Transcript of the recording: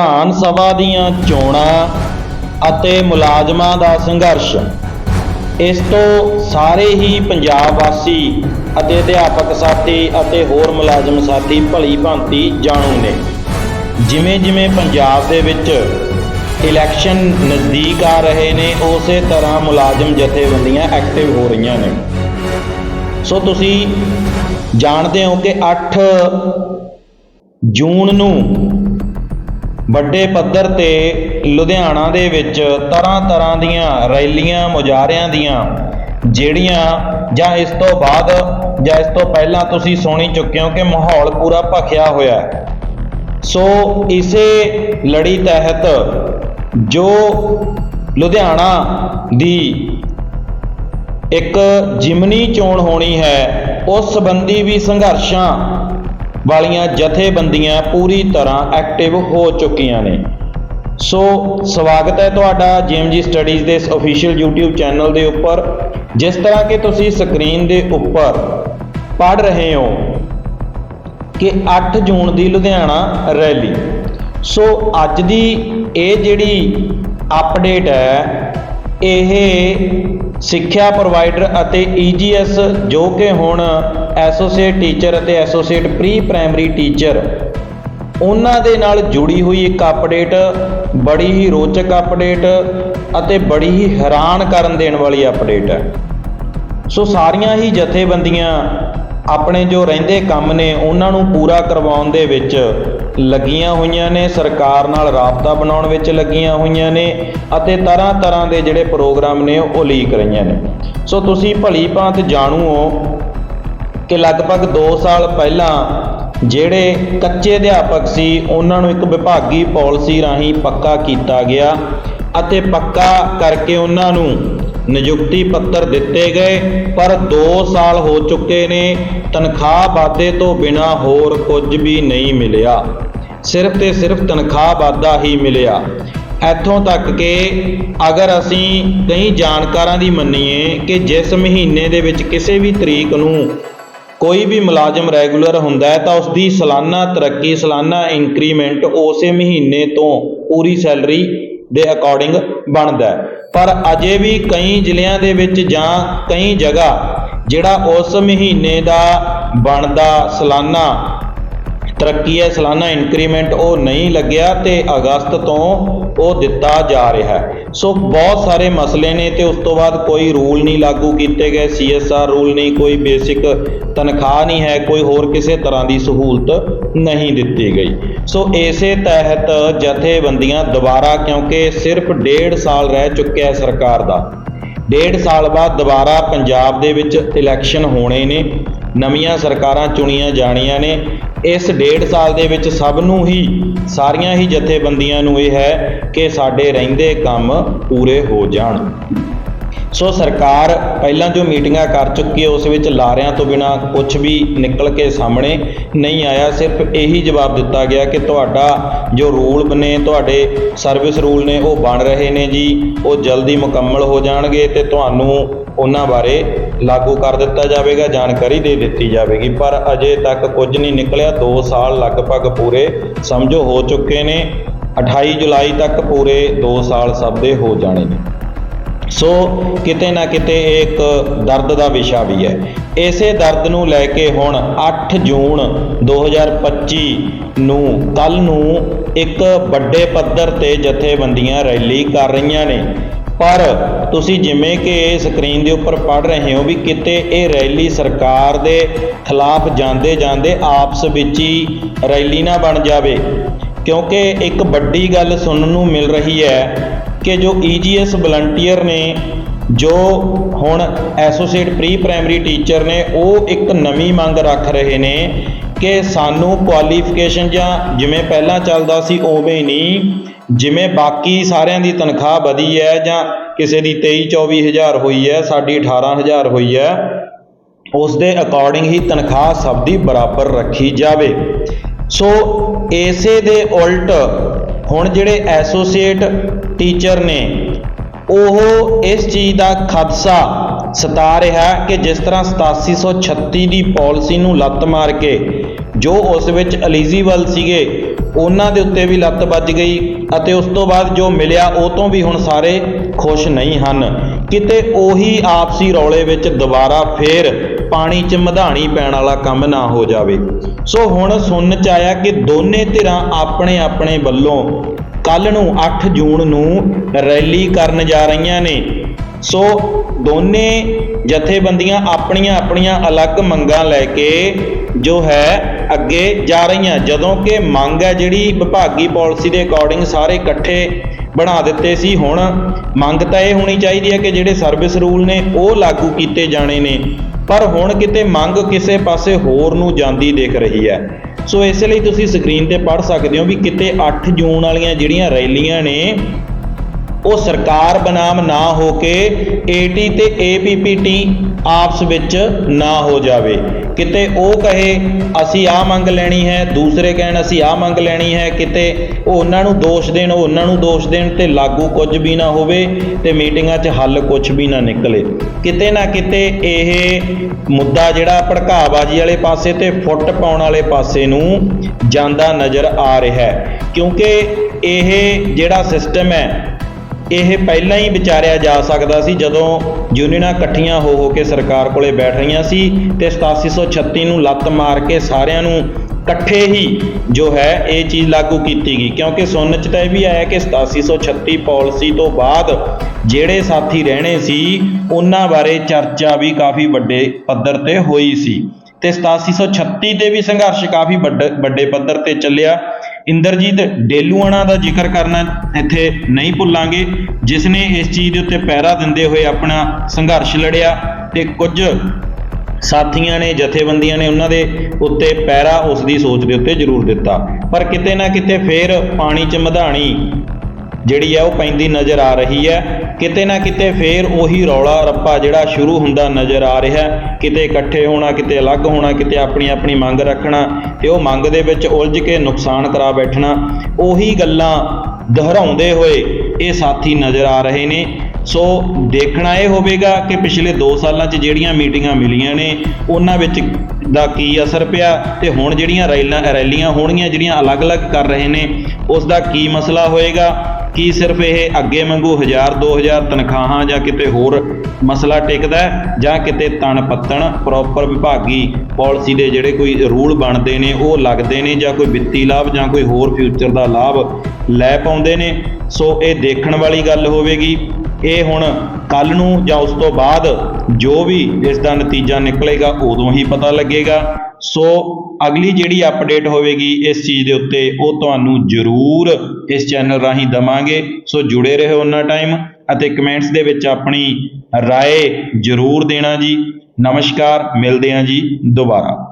ਵਿਧਾਨ ਸਭਾ ਦੀਆਂ ਚੋਣਾਂ ਅਤੇ ਮੁਲਾਜ਼ਮਾਂ ਦਾ ਸੰਘਰਸ਼। ਇਸ ਤੋਂ ਸਾਰੇ ਹੀ ਪੰਜਾਬ ਵਾਸੀ ਅਤੇ ਅਧਿਆਪਕ ਸਾਥੀ ਅਤੇ ਹੋਰ ਮੁਲਾਜ਼ਮ ਸਾਥੀ ਭਲੀ ਭਾਂਤੀ ਜਾਣੂ ਨੇ। ਜਿਵੇਂ ਜਿਵੇਂ ਪੰਜਾਬ ਦੇ ਵਿੱਚ ਇਲੈਕਸ਼ਨ ਨਜ਼ਦੀਕ ਆ ਰਹੇ ਨੇ, ਉਸੇ ਤਰ੍ਹਾਂ ਮੁਲਾਜ਼ਮ ਜਥੇਬੰਦੀਆਂ ਐਕਟਿਵ ਹੋ ਰਹੀਆਂ ਨੇ। ਸੋ ਤੁਸੀਂ ਜਾਣਦੇ ਹੋ ਕਿ 8 ਜੂਨ ਨੂੰ ਵੱਡੇ ਪੱਧਰ ਤੇ ਲੁਧਿਆਣਾ ਦੇ ਵਿੱਚ ਤਰ੍ਹਾਂ ਤਰ੍ਹਾਂ ਦੀਆਂ ਰੈਲੀਆਂ, ਮੁਜ਼ਾਹਰਿਆਂ ਦੀਆਂ, ਜਿਹੜੀਆਂ ਜਾਂ ਇਸ ਤੋਂ ਬਾਅਦ ਜਾਂ ਇਸ ਤੋਂ ਪਹਿਲਾਂ ਤੁਸੀਂ ਸੁਣੀ ਚੁੱਕੇ ਹੋ ਕਿ ਮਾਹੌਲ ਪੂਰਾ ਭਖਿਆ ਹੋਇਆ ਹੈ। ਸੋ ਇਸੇ ਲੜੀ ਤਹਿਤ ਜੋ ਲੁਧਿਆਣਾ ਦੀ ਇੱਕ ਜਿਮਨੀ ਚੋਣ ਹੋਣੀ ਹੈ, ਉਸ ਸੰਬੰਧੀ ਵੀ ਸੰਘਰਸ਼ਾਂ ਵਾਲੀਆਂ ਜਥੇਬੰਦੀਆਂ ਪੂਰੀ ਤਰ੍ਹਾਂ ਐਕਟਿਵ ਹੋ ਚੁੱਕੀਆਂ ਨੇ। ਸੋ, ਸਵਾਗਤ ਹੈ ਤੁਹਾਡਾ ਜੀਐਮਜੀ ਸਟੱਡੀਜ਼ ਦੇ ਇਸ ਅਫੀਸ਼ੀਅਲ YouTube ਚੈਨਲ ਦੇ ਉੱਪਰ। ਜਿਸ ਤਰ੍ਹਾਂ ਕਿ ਤੁਸੀਂ ਸਕਰੀਨ ਦੇ ਉੱਪਰ ਪੜ ਰਹੇ ਹੋ ਕਿ 8 ਜੂਨ ਦੀ ਲੁਧਿਆਣਾ ਰੈਲੀ। ਸੋ, ਅੱਜ ਦੀ ਇਹ ਜਿਹੜੀ ਅਪਡੇਟ ਹੈ, ਇਹ ਸਿੱਖਿਆ ਪ੍ਰੋਵਾਈਡਰ ਅਤੇ EGS ਜੋ ਕਿ ਹੁਣ ਐਸੋਸੀਏਟ ਟੀਚਰ ਅਤੇ ਐਸੋਸੀਏਟ ਪ੍ਰੀ ਪ੍ਰਾਇਮਰੀ ਟੀਚਰ। ਉਹਨਾਂ ਦੇ ਨਾਲ ਜੁੜੀ ਹੋਈ ਇੱਕ ਅਪਡੇਟ, ਬੜੀ ਹੀ ਰੋਚਕ ਅਪਡੇਟ ਅਤੇ ਬੜੀ ਹੀ ਹੈਰਾਨ ਕਰਨ ਦੇਣ ਵਾਲੀ ਅਪਡੇਟ ਹੈ। ਸੋ ਸਾਰੀਆਂ ਹੀ ਜਥੇਬੰਦੀਆਂ ਆਪਣੇ ਜੋ ਰਹਿੰਦੇ ਕੰਮ ਨੇ, ਉਹਨਾਂ ਨੂੰ ਪੂਰਾ ਕਰਵਾਉਣ ਦੇ ਵਿੱਚ ਲੱਗੀਆਂ ਹੋਈਆਂ ਨੇ, ਸਰਕਾਰ ਨਾਲ ਰਾਬਤਾ ਬਣਾਉਣ ਵਿੱਚ ਲੱਗੀਆਂ ਹੋਈਆਂ ਨੇ ਅਤੇ ਤਰ੍ਹਾਂ ਤਰ੍ਹਾਂ ਦੇ ਜਿਹੜੇ ਪ੍ਰੋਗਰਾਮ ਨੇ, ਉਹ ਲੀਕ ਰਹੀਆਂ ਨੇ। ਸੋ ਤੁਸੀਂ ਭਲੀ ਭਾਂਤ ਜਾਣੂ ਹੋ ਕਿ ਲਗਭਗ 2 ਸਾਲ ਪਹਿਲਾਂ ਜਿਹੜੇ ਕੱਚੇ ਅਧਿਆਪਕ ਸੀ, ਉਹਨਾਂ ਨੂੰ ਇੱਕ ਵਿਭਾਗੀ ਪਾਲਿਸੀ ਰਾਹੀਂ ਪੱਕਾ ਕੀਤਾ ਗਿਆ ਅਤੇ ਪੱਕਾ ਕਰਕੇ ਉਹਨਾਂ ਨੂੰ ਨਿਯੁਕਤੀ ਪੱਤਰ ਦਿੱਤੇ ਗਏ। ਪਰ 2 ਸਾਲ ਹੋ ਚੁੱਕੇ ਨੇ, ਤਨਖਾਹ ਵਾਧੇ ਤੋਂ ਬਿਨਾ ਹੋਰ ਕੁਝ ਵੀ ਨਹੀਂ ਮਿਲਿਆ। ਸਿਰਫ ਤੇ ਸਿਰਫ ਤਨਖਾਹ ਵਾਧਾ ਹੀ ਮਿਲਿਆ। ਇੱਥੋਂ ਤੱਕ ਕਿ ਅਗਰ ਅਸੀਂ ਕਈ ਜਾਣਕਾਰਾਂ ਦੀ ਮੰਨੀਏ ਕਿ ਜਿਸ ਮਹੀਨੇ ਦੇ ਵਿੱਚ ਕਿਸੇ ਵੀ ਤਰੀਕ ਨੂੰ ਕੋਈ ਵੀ ਮੁਲਾਜ਼ਮ ਰੈਗੂਲਰ ਹੁੰਦਾ ਹੈ ਤਾਂ ਉਸ ਦੀ ਸਾਲਾਨਾ ਤਰੱਕੀ, ਸਾਲਾਨਾ ਇੰਕਰੀਮੈਂਟ ਉਸੇ ਮਹੀਨੇ ਤੋਂ ਪੂਰੀ ਸੈਲਰੀ ਦੇ ਅਕੋਰਡਿੰਗ ਬਣਦਾ ਪਰ ਅਜੇ ਵੀ ਕਈ ਜ਼ਿਲ੍ਹਿਆਂ ਦੇ ਵਿੱਚ ਜਾਂ ਕਈ ਜਗ੍ਹਾ ਜਿਹੜਾ ਉਸ ਮਹੀਨੇ ਦਾ ਬਣਦਾ ਸਾਲਾਨਾ ਤਰੱਕੀ ਹੈ, ਸਾਲਾਨਾ ਇਨਕਰੀਮੈਂਟ ਉਹ ਨਹੀਂ ਲੱਗਿਆ ਤੇ ਅਗਸਤ ਤੋਂ ਉਹ ਦਿੱਤਾ ਜਾ ਰਿਹਾ ਹੈ। ਸੋ ਬਹੁਤ ਸਾਰੇ ਮਸਲੇ ਨੇ ਤੇ ਉਸ ਤੋਂ ਬਾਅਦ ਕੋਈ ਰੂਲ ਨਹੀਂ ਲਾਗੂ ਕੀਤੇ ਗਏ ਸੀਐਸਆਰ ਰੂਲ ਨਹੀਂ, ਕੋਈ ਬੇਸਿਕ ਤਨਖਾਹ ਨਹੀਂ ਹੈ, ਕੋਈ ਹੋਰ ਕਿਸੇ ਤਰ੍ਹਾਂ ਦੀ ਸਹੂਲਤ ਨਹੀਂ ਦਿੱਤੀ ਗਈ। ਸੋ ਇਸੇ ਤਹਿਤ ਜਥੇਬੰਦੀਆਂ ਦੁਬਾਰਾ, ਕਿਉਂਕਿ ਸਿਰਫ ਡੇਢ ਸਾਲ ਰਹਿ ਚੁੱਕਿਆ ਸਰਕਾਰ ਦਾ, ਡੇਢ ਸਾਲ ਬਾਅਦ ਦੁਬਾਰਾ ਪੰਜਾਬ ਦੇ ਵਿੱਚ ਇਲੈਕਸ਼ਨ ਹੋਣੇ ਨੇ, ਨਵੀਆਂ ਸਰਕਾਰਾਂ ਚੁਣੀਆਂ ਜਾਣੀਆਂ ਨੇ ਇਸ ਡੇਢ ਸਾਲ ਦੇ ਵਿੱਚ ਸਭ ਨੂੰ ਹੀ, ਸਾਰੀਆਂ ਹੀ ਜਥੇਬੰਦੀਆਂ ਨੂੰ ਇਹ ਹੈ ਕਿ ਸਾਡੇ ਰਹਿੰਦੇ ਕੰਮ ਪੂਰੇ ਹੋ ਜਾਣ। ਸੋ ਸਰਕਾਰ ਪਹਿਲਾਂ ਜੋ ਮੀਟਿੰਗਾਂ ਕਰ ਚੁੱਕੀ ਹੈ, ਉਸ ਵਿੱਚ ਲਾਰਿਆਂ ਤੋਂ ਬਿਨਾ ਕੁਝ ਵੀ ਨਿਕਲ ਕੇ ਸਾਹਮਣੇ ਨਹੀਂ ਆਇਆ। ਸਿਰਫ ਇਹੀ ਜਵਾਬ ਦਿੱਤਾ ਗਿਆ ਕਿ ਤੁਹਾਡਾ ਜੋ ਰੂਲ ਬਣੇ, ਤੁਹਾਡੇ ਸਰਵਿਸ ਰੂਲ ਨੇ, ਉਹ ਬਣ ਰਹੇ ਨੇ ਜੀ। ਉਹ ਜਲਦੀ ਮੁਕੰਮਲ ਹੋ ਜਾਣਗੇ ਤੇ ਤੁਹਾਨੂੰ ਉਹਨਾਂ ਬਾਰੇ ਲਾਗੂ ਕਰ ਦਿੱਤਾ ਜਾਵੇਗਾ, ਜਾਣਕਾਰੀ ਦੇ ਦਿੱਤੀ ਜਾਵੇਗੀ। ਪਰ ਅਜੇ ਤੱਕ ਕੁਝ ਨਹੀਂ ਨਿਕਲਿਆ। 2 ਸਾਲ ਲਗਭਗ ਪੂਰੇ, ਸਮਝੋ, ਹੋ ਚੁੱਕੇ ਨੇ। 28 ਜੁਲਾਈ ਤੱਕ ਪੂਰੇ 2 ਸਾਲ ਸਭ ਦੇ ਹੋ ਜਾਣੇ ਨੇ। ਸੋ ਕਿਤੇ ਨਾ ਕਿਤੇ ਇਹ ਇੱਕ ਦਰਦ ਦਾ ਵਿਸ਼ਾ ਵੀ ਹੈ। ਇਸੇ ਦਰਦ ਨੂੰ ਲੈ ਕੇ ਹੁਣ 8 ਜੂਨ 2025 ਨੂੰ ਕੱਲ ਨੂੰ ਇੱਕ ਵੱਡੇ ਪੱਧਰ ਤੇ ਜਥੇਬੰਦੀਆਂ ਰੈਲੀ ਕਰ ਰਹੀਆਂ ਨੇ। ਪਰ ਤੁਸੀਂ ਜਿਵੇਂ ਕਿ ਸਕਰੀਨ ਦੇ ਉੱਪਰ ਪੜ ਰਹੇ ਹੋ ਵੀ ਕਿਤੇ ਇਹ ਰੈਲੀ ਸਰਕਾਰ ਦੇ ਖਿਲਾਫ ਜਾਂਦੇ ਜਾਂਦੇ ਆਪਸ ਵਿੱਚ ਹੀ ਰੈਲੀ ਨਾ ਬਣ ਜਾਵੇ। ਕਿਉਂਕਿ ਇੱਕ ਵੱਡੀ ਗੱਲ ਸੁਣਨ ਨੂੰ ਮਿਲ ਰਹੀ ਹੈ ਕਿ ਜੋ EGS ਵਲੰਟੀਅਰ ਨੇ, ਜੋ ਹੁਣ ਐਸੋਸੀਏਟ ਪ੍ਰੀ ਪ੍ਰਾਇਮਰੀ ਟੀਚਰ ਨੇ, ਉਹ ਇੱਕ ਨਵੀਂ ਮੰਗ ਰੱਖ ਰਹੇ ਨੇ ਕਿ ਸਾਨੂੰ ਕੁਆਲੀਫਿਕੇਸ਼ਨ ਜਾਂ ਜਿਵੇਂ ਪਹਿਲਾਂ ਚੱਲਦਾ ਸੀ ਉਵੇਂ ਹੀ ਨਹੀਂ, ਜਿਵੇਂ ਬਾਕੀ ਸਾਰਿਆਂ ਦੀ ਤਨਖਾਹ ਵਧੀ ਹੈ ਜਾਂ ਕਿਸੇ ਦੀ 23 24000 ਹੋਈ ਹੈ, ਸਾਡੀ 18000 ਹੋਈ ਹੈ, ਉਸ ਦੇ ਅਕੋਰਡਿੰਗ ਹੀ ਤਨਖਾਹ ਸਭ ਦੀ ਬਰਾਬਰ ਰੱਖੀ ਜਾਵੇ। ਸੋ ਇਸੇ ਦੇ ਉਲਟ ਹੁਣ ਜਿਹੜੇ ਐਸੋਸੀਏਟ ਟੀਚਰ ਨੇ, ਉਹ ਇਸ ਚੀਜ਼ ਦਾ ਖਦਸ਼ਾ ਸਤਾ ਰਿਹਾ ਕਿ ਜਿਸ ਤਰ੍ਹਾਂ 8736 ਦੀ ਪਾਲਿਸੀ ਨੂੰ ਲੱਤ ਮਾਰ ਕੇ, ਜੋ ਉਸ ਵਿੱਚ ਐਲੀਜੀਬਲ ਸੀਗੇ, ਉਹਨਾਂ ਦੇ ਉੱਤੇ ਵੀ ਲੱਤ ਵੱਜ ਗਈ ਅਤੇ ਉਸ ਤੋਂ ਬਾਅਦ ਜੋ ਮਿਲਿਆ, ਉਹ ਤੋਂ ਵੀ ਹੁਣ ਸਾਰੇ ਖੁਸ਼ ਨਹੀਂ ਹਨ। ਕਿਤੇ ਉਹੀ ਆਪਸੀ ਰੌਲੇ ਵਿੱਚ ਦੁਬਾਰਾ ਫੇਰ ਪਾਣੀ 'ਚ ਮਧਾਣੀ ਪੈਣ ਵਾਲਾ ਕੰਮ ਨਾ ਹੋ ਜਾਵੇ। ਸੋ ਹੁਣ ਸੁਣਨ 'ਚ ਆਇਆ ਕਿ ਦੋਨੇ ਧਿਰਾਂ ਆਪਣੇ ਆਪਣੇ ਵੱਲੋਂ ਕੱਲ ਨੂੰ 8 ਜੂਨ ਨੂੰ ਰੈਲੀ ਕਰਨ ਜਾ ਰਹੀਆਂ ਨੇ। ਸੋ ਦੋਨੇ ਜਥੇਬੰਦੀਆਂ ਆਪਣੀਆਂ ਆਪਣੀਆਂ ਅਲੱਗ ਮੰਗਾਂ ਲੈ ਕੇ ਜੋ ਹੈ ਅੱਗੇ ਜਾ ਰਹੀਆਂ, ਜਦੋਂ ਕਿ ਮੰਗ ਹੈ ਜਿਹੜੀ ਵਿਭਾਗੀ ਪਾਲਿਸੀ ਦੇ ਅਕੋਰਡਿੰਗ ਸਾਰੇ ਇਕੱਠੇ ਬਣਾ ਦਿੱਤੇ ਸੀ। ਹੁਣ ਮੰਗ ਤਾਂ ਇਹ ਹੋਣੀ ਚਾਹੀਦੀ ਹੈ ਕਿ ਜਿਹੜੇ ਸਰਵਿਸ ਰੂਲ ਨੇ, ਉਹ ਲਾਗੂ ਕੀਤੇ ਜਾਣੇ ਨੇ। ਪਰ ਹੁਣ ਕਿਤੇ ਮੰਗ ਕਿਸੇ ਪਾਸੇ ਹੋਰ ਨੂੰ ਜਾਂਦੀ ਦਿਖ ਰਹੀ ਹੈ। ਸੋ ਇਸ ਲਈ ਤੁਸੀਂ ਸਕਰੀਨ ਤੇ ਪੜ੍ਹ ਸਕਦੇ ਹੋ ਵੀ ਕਿਤੇ 8 ਜੂਨ ਵਾਲੀਆਂ ਜਿਹੜੀਆਂ ਰੈਲੀਆਂ ਨੇ ਉਹ ਸਰਕਾਰ ਬਨਾਮ ਨਾ ਹੋ ਕੇ ਏਟੀ ਤੇ ਏਪੀਪੀਟੀ ਆਪਸ ਵਿੱਚ ਨਾ ਹੋ ਜਾਵੇ। ਕਿਤੇ ਉਹ ਕਹੇ, ਅਸੀਂ ਆਹ ਮੰਗ ਲੈਣੀ ਹੈ। ਦੂਸਰੇ ਕਹਿਣ, ਅਸੀਂ ਆਹ ਮੰਗ ਲੈਣੀ ਹੈ। ਕਿਤੇ ਉਹ ਉਹਨਾਂ ਨੂੰ ਦੋਸ਼ ਦੇਣ, ਉਹ ਉਹਨਾਂ ਨੂੰ ਦੋਸ਼ ਦੇਣ ਤੇ ਲਾਗੂ ਕੁਝ ਵੀ ਨਾ ਹੋਵੇ ਤੇ ਮੀਟਿੰਗਾਂ 'ਚ ਹੱਲ ਕੁਝ ਵੀ ਨਾ ਨਿਕਲੇ। ਕਿਤੇ ਨਾ ਕਿਤੇ ਇਹ ਮੁੱਦਾ ਜਿਹੜਾ ਭੜਕਾਬਾਜ਼ੀ ਵਾਲੇ ਪਾਸੇ ਤੇ ਫੁੱਟ ਪਾਉਣ ਵਾਲੇ ਪਾਸੇ ਨੂੰ ਜਾਂਦਾ ਨਜ਼ਰ ਆ ਰਿਹਾ ਹੈ। ਕਿਉਂਕਿ ਇਹ ਜਿਹੜਾ ਸਿਸਟਮ ਹੈ ਇਹ ਪਹਿਲਾਂ ਹੀ ਵਿਚਾਰਿਆ ਜਾ ਸਕਦਾ ਸੀ ਜਦੋਂ ਯੂਨੀਅਨਾਂ ਇਕੱਠੀਆਂ ਹੋ ਹੋ ਕੇ ਸਰਕਾਰ ਕੋਲੇ ਬੈਠ ਰਹੀਆਂ ਸੀ ਤੇ 8736 ਨੂੰ ਲੱਤ ਮਾਰ ਕੇ ਸਾਰਿਆਂ ਨੂੰ ਇਕੱਠੇ ਹੀ ਜੋ ਹੈ ਇਹ ਚੀਜ਼ ਲਾਗੂ ਕੀਤੀ ਗਈ। ਕਿਉਂਕਿ ਸੁਣਨ ਚ ਤਾਂ ਇਹ ਵੀ ਆਇਆ ਕਿ 8736 ਪਾਲਿਸੀ ਤੋਂ ਬਾਅਦ ਜਿਹੜੇ ਸਾਥੀ ਰਹਿਣੇ ਸੀ, ਉਹਨਾਂ ਬਾਰੇ ਚਰਚਾ ਵੀ ਕਾਫੀ ਵੱਡੇ ਪੱਧਰ ਤੇ ਹੋਈ ਸੀ। ਤੇ 8736 ਤੇ ਵੀ ਸੰਘਰਸ਼ ਕਾਫੀ ਵੱਡੇ ਵੱਡੇ ਪੱਧਰ ਤੇ ਚੱਲਿਆ। ਇੰਦਰਜੀਤ ਡੇਲੂਆਣਾ ਦਾ ਜ਼ਿਕਰ ਕਰਨਾ ਇੱਥੇ ਨਹੀਂ ਭੁੱਲਾਂਗੇ, ਜਿਸ ਨੇ ਇਸ ਚੀਜ਼ ਦੇ ਉੱਤੇ ਪਹਿਰਾ ਦਿੰਦੇ ਹੋਏ ਆਪਣਾ ਸੰਘਰਸ਼ ਲੜਿਆ ਤੇ ਕੁਝ ਸਾਥੀਆਂ ਨੇ, ਜਥੇਬੰਦੀਆਂ ਨੇ ਉਹਨਾਂ ਦੇ ਉੱਤੇ ਪਹਿਰਾ ਉਸ ਦੀ ਸੋਚ ਦੇ ਉੱਤੇ ਜ਼ਰੂਰ ਦਿੱਤਾ। ਪਰ ਕਿਤੇ ਨਾ ਕਿਤੇ ਫੇਰ ਪਾਣੀ 'ਚ ਮਧਾਣੀ ਜਿਹੜੀ ਹੈ ਉਹ ਪੈਂਦੀ ਨਜ਼ਰ ਆ ਰਹੀ ਹੈ। ਕਿਤੇ ਨਾ ਕਿਤੇ ਫੇਰ ਉਹੀ ਰੌਲਾ ਰੱਪਾ ਜਿਹੜਾ ਸ਼ੁਰੂ ਹੁੰਦਾ ਨਜ਼ਰ ਆ ਰਿਹਾ ਕਿਤੇ ਇਕੱਠੇ ਹੋਣਾ, ਕਿਤੇ ਅਲੱਗ ਹੋਣਾ, ਕਿਤੇ ਆਪਣੀ ਆਪਣੀ ਮੰਗ ਰੱਖਣਾ ਤੇ ਉਹ ਮੰਗ ਦੇ ਵਿੱਚ ਉਲਝ ਕੇ ਨੁਕਸਾਨ ਕਰਾ ਬੈਠਣਾ, ਉਹੀ ਗੱਲਾਂ ਦੁਹਰਾਉਂਦੇ ਹੋਏ ਇਹ ਸਾਥੀ ਨਜ਼ਰ ਆ ਰਹੇ ਨੇ। ਸੋ ਦੇਖਣਾ ਇਹ ਹੋਵੇਗਾ ਕਿ ਪਿਛਲੇ 2 ਸਾਲਾਂ 'ਚ ਜਿਹੜੀਆਂ ਮੀਟਿੰਗਾਂ ਮਿਲੀਆਂ ਨੇ, ਉਹਨਾਂ ਵਿੱਚ ਦਾ ਕੀ ਅਸਰ ਪਿਆ ਤੇ ਹੁਣ ਜਿਹੜੀਆਂ ਰੈਲਾਂ, ਰੈਲੀਆਂ ਹੋਣਗੀਆਂ, ਜਿਹੜੀਆਂ ਅਲੱਗ-ਅਲੱਗ ਕਰ ਰਹੇ ਨੇ ਉਸ ਦਾ ਕੀ ਮਸਲਾ ਹੋਏਗਾ? ਕੀ ਸਿਰਫ ਇਹ ਅੱਗੇ ਵਾਂਗੂ 1000 2000 ਤਨਖਾਹਾਂ ਜਾਂ ਕਿਤੇ ਹੋਰ ਮਸਲਾ ਟਿਕਦਾ ਜਾਂ ਕਿਤੇ ਤਣ ਪੱਤਣ ਪ੍ਰੋਪਰ ਵਿਭਾਗੀ ਪਾਲਿਸੀ ਦੇ ਜਿਹੜੇ ਕੋਈ ਰੂਲ ਬਣਦੇ ਨੇ, ਉਹ ਲੱਗਦੇ ਨੇ ਜਾਂ ਕੋਈ ਵਿੱਤੀ ਲਾਭ ਜਾਂ ਕੋਈ ਹੋਰ ਫਿਊਚਰ ਦਾ ਲਾਭ ਲੈ ਪਾਉਂਦੇ ਨੇ। ਸੋ ਇਹ ਦੇਖਣ ਵਾਲੀ ਗੱਲ ਹੋਵੇਗੀ। ਇਹ ਹੁਣ ਕੱਲ ਨੂੰ ਜਾਂ ਉਸ ਤੋਂ ਬਾਅਦ ਜੋ ਵੀ ਇਸ ਦਾ ਨਤੀਜਾ ਨਿਕਲੇਗਾ, ਉਦੋਂ ਹੀ ਪਤਾ ਲੱਗੇਗਾ। ਸੋ ਅਗਲੀ ਜਿਹੜੀ ਅਪਡੇਟ ਹੋਵੇਗੀ ਇਸ ਚੀਜ਼ ਦੇ ਉੱਤੇ, ਉਹ ਤੁਹਾਨੂੰ ਜ਼ਰੂਰ ਇਸ ਚੈਨਲ ਰਾਹੀਂ ਦਵਾਂਗੇ। ਸੋ ਜੁੜੇ ਰਹੋ ਉਹਨਾਂ ਟਾਈਮ ਅਤੇ ਕਮੈਂਟਸ ਦੇ ਵਿੱਚ ਆਪਣੀ ਰਾਏ ਜ਼ਰੂਰ ਦੇਣਾ ਜੀ। ਨਮਸਕਾਰ, ਮਿਲਦੇ ਹਾਂ ਜੀ ਦੁਬਾਰਾ।